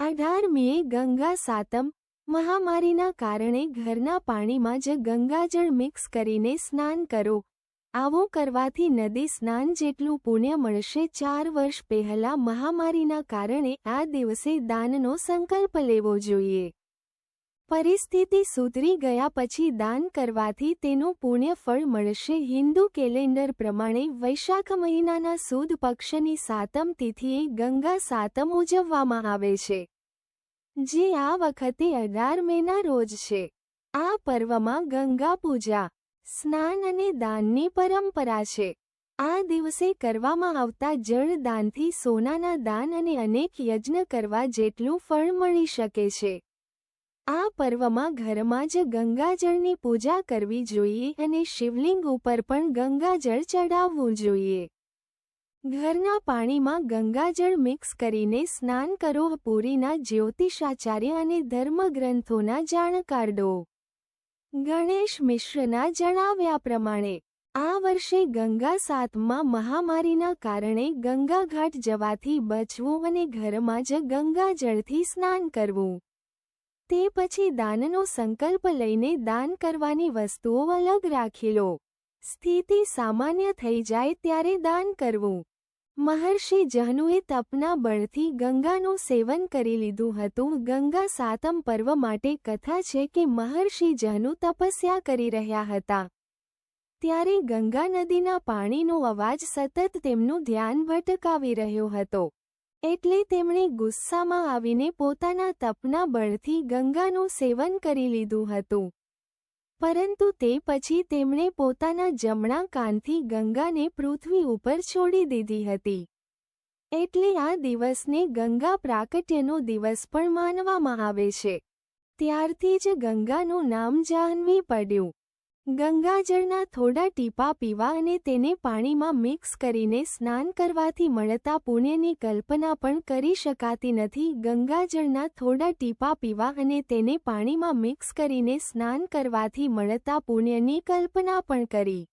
અઢાર મે ગંગા સાતમ મહામારીના કારણે ઘરના પાણીમાં જ ગંગાજળ મિક્સ કરીને સ્નાન કરો. આવું કરવાથી નદી સ્નાન જેટલું પુણ્ય મળશે ચાર વર્ષ પહેલા મહામારીના કારણે આ દિવસે દાનનો સંકલ્પ લેવો જોઈએ. પરિસ્થિતિ સુધરી ગયા પછી દાન કરવાથી તેનું પુણ્ય ફળ મળશે. હિન્દુ કેલેન્ડર પ્રમાણે વૈશાખ મહિનાના સુદ પક્ષની સાતમ તિથિએ ગંગા સાતમ ઉજવવામાં આવે છે, જે આ વખતે અઢાર મેના રોજ છે. આ પર્વમાં ગંગા પૂજા, સ્નાન અને દાનની પરંપરા છે. આ દિવસે કરવામાં આવતા જળ દાનથી સોનાના દાન અને અનેક યજ્ઞ કરવા જેટલું ફળ મળી શકે છે. આ પર્વમાં ઘરમાં જ ગંગાજળની પૂજા કરવી જોઈએ અને શિવલિંગ ઉપર પણ ગંગાજળ ચડાવવું જોઈએ. ઘરના પાણીમાં ગંગાજળ મિક્સ કરીને સ્નાન કરો, પુરીના જ્યોતિષાચાર્ય અને ધર્મગ્રંથોના જાણકાર ડો ગણેશ મિશ્રના જણાવ્યા પ્રમાણે, આ વર્ષે ગંગા સાતમાં મહામારીના કારણે ગંગાઘાટ જવાથી બચવું અને ઘરમાં જ ગંગાજળથી સ્નાન કરવું. તે પછી દાનનો સંકલ્પ લઈને દાન કરવાની વસ્તુઓ અલગ રાખી લો. સ્થિતિ સામાન્ય થઈ જાય ત્યારે દાન કરવું. મહર્ષિ જહનુએ તપના બળથી ગંગાનું સેવન કરી લીધું હતું. ગંગા સાતમ પર્વ માટે કથા છે કે મહર્ષિ જહનુ તપસ્યા કરી રહ્યા હતા. ત્યારે ગંગા નદીના પાણીનો અવાજ સતત તેમનું ધ્યાન ભટકાવી રહ્યો હતો. એટલે તેમણે ગુસ્સામાં આવીને પોતાના તપના બળથી ગંગાનું સેવન કરી લીધું હતું. પરંતુ તે પછી તેમણે પોતાના જમણા કાનથી ગંગાને પૃથ્વી ઉપર છોડી દીધી હતી. એટલે આ દિવસને ગંગા પ્રાકટ્યનો દિવસ પણ માનવામાં આવે છે. ત્યારથી જ ગંગાનું નામ જાહ્નવી પડ્યું. ગંગાજળના થોડા ટીપા પીવા અને તેને પાણીમાં મિક્સ કરીને સ્નાન કરવાથી મળતા પુણ્યની કલ્પના પણ કરી શકાતી નથી. ગંગાજળના થોડા ટીપા પીવા અને તેને પાણીમાં મિક્સ કરીને સ્નાન કરવાથી મળતા પુણ્યની કલ્પના પણ કરી.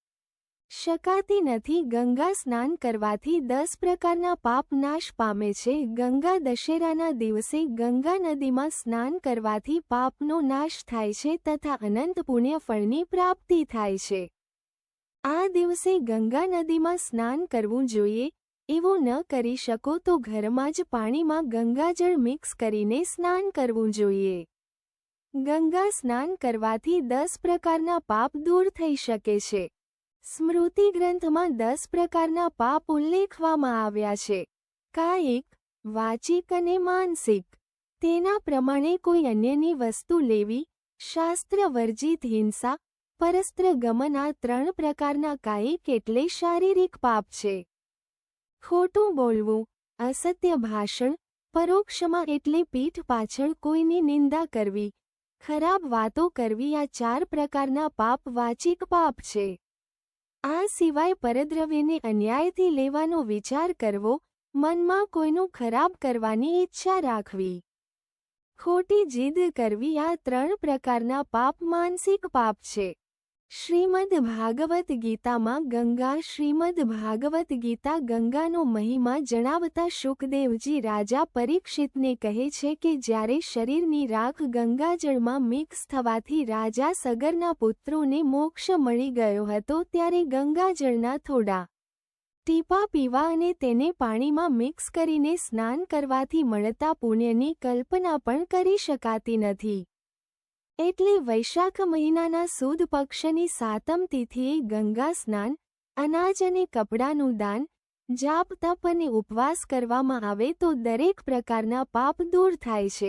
શકાતી નથી ગંગા સ્નાન કરવાથી દસ પ્રકારના પાપ નાશ પામે છે. ગંગા દશેરાના દિવસે ગંગા નદીમાં સ્નાન કરવાથી પાપનો નાશ થાય છે તથા અનંત પુણ્યફળની પ્રાપ્તિ થાય છે. આ દિવસે ગંગા નદીમાં સ્નાન કરવું જોઈએ. એવું ન કરી શકો તો ઘરમાં જ પાણીમાં ગંગાજળ મિક્સ કરીને સ્નાન કરવું જોઈએ. ગંગા સ્નાન કરવાથી દસ પ્રકારના પાપ દૂર થઈ શકે છે. સ્મૃતિ ગ્રંથમાં દસ પ્રકારના પાપ ઉલ્લેખવામાં આવ્યા છે. કાયિક, વાચિક અને માનસિક. તેના પ્રમાણે કોઈ અન્યની વસ્તુ લેવી, શાસ્ત્ર વર્જિત હિંસા પરસ્ત્ર ગમન આ ત્રણ પ્રકારના કાયિક એટલે શારીરિક પાપ છે. ખોટું બોલવું, અસત્ય ભાષણ, પરોક્ષમાં એટલે પીઠ પાછળ કોઈની નિંદા કરવી, ખરાબ વાતો કરવી આ ચાર પ્રકારના પાપ વાચિક પાપ છે. આ સિવાય પરદ્રવ્યને અન્યાયથી લેવાનો વિચાર કરવો, મનમાં કોઈનું ખરાબ કરવાની ઈચ્છા રાખવી. ખોટી જીદ કરવી આ ત્રણ પ્રકારના પાપ માનસિક પાપ છે. શ્રીમદ ભાગવત ગીતામાં ગંગા, શ્રીમદ ભાગવત ગીતા ગંગાનો મહિમા જણાવતા શુકદેવજી રાજા પરીક્ષિતને કહે છે કે જ્યારે શરીરની રાખ ગંગાજળમાં મિક્સ થવાથી રાજા સગરના પુત્રોને મોક્ષ મળી ગયો હતો ત્યારે ગંગાજળના થોડા ટીપા પીવા અને તેને પાણીમાં મિક્સ કરીને સ્નાન કરવાથી મળતા પુણ્યની કલ્પના પણ કરી શકાતી નથી. એટલે વૈશાખ મહિનાના સુદ પક્ષની સાતમ તિથિએ ગંગા સ્નાન, અનાજ અને કપડાનું દાન, જાપ, તપ અને ઉપવાસ કરવામાં આવે તો દરેક પ્રકારના પાપ દૂર થાય છે.